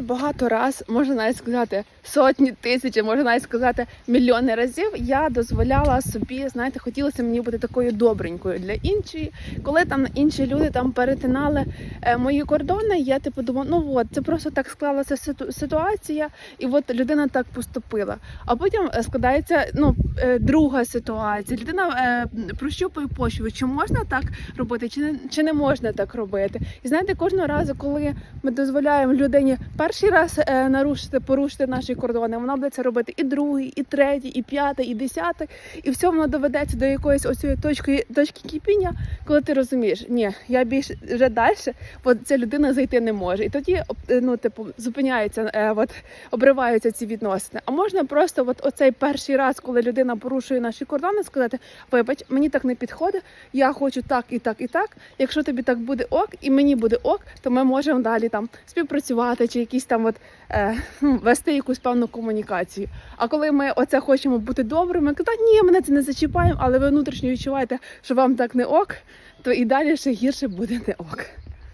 Багато раз, можна навіть сказати, сотні тисячі, можна навіть сказати, мільйони разів я дозволяла собі, знаєте, хотілося мені бути такою добренькою для іншої. Коли там інші люди там перетинали е, мої кордони, я типу думала, ну от це просто так склалася ситу- ситуація, і от людина так поступила. А потім е, складається ну е, друга ситуація. Людина прощупує почву, чи можна так робити, чи не чи не можна так робити. І знаєте, кожного разу, коли ми дозволяємо людині перший раз е, нарушити, порушити наші кордони, вона буде це робити і другий, і третій, і п'ятий, і десятий, і все воно доведеться до якоїсь оцієї точки, точки кипіння, коли ти розумієш, ні, я більше вже далі, от ця людина зайти не може. І тоді е, ну, типу, зупиняється, е, от, обриваються ці відносини. А можна просто от оцей перший раз, коли людина порушує наші кордони, сказати: вибач, мені так не підходить, я хочу так і так і так. Якщо тобі так буде ок, і мені буде ок, то ми можемо далі там співпрацювати чи якісь там от е, вести якусь певну комунікацію. А коли ми оце хочемо бути добрими, то ні, мене це не зачіпаємо, але ви внутрішньо відчуваєте, що вам так не ок, то і далі ще гірше буде не ок.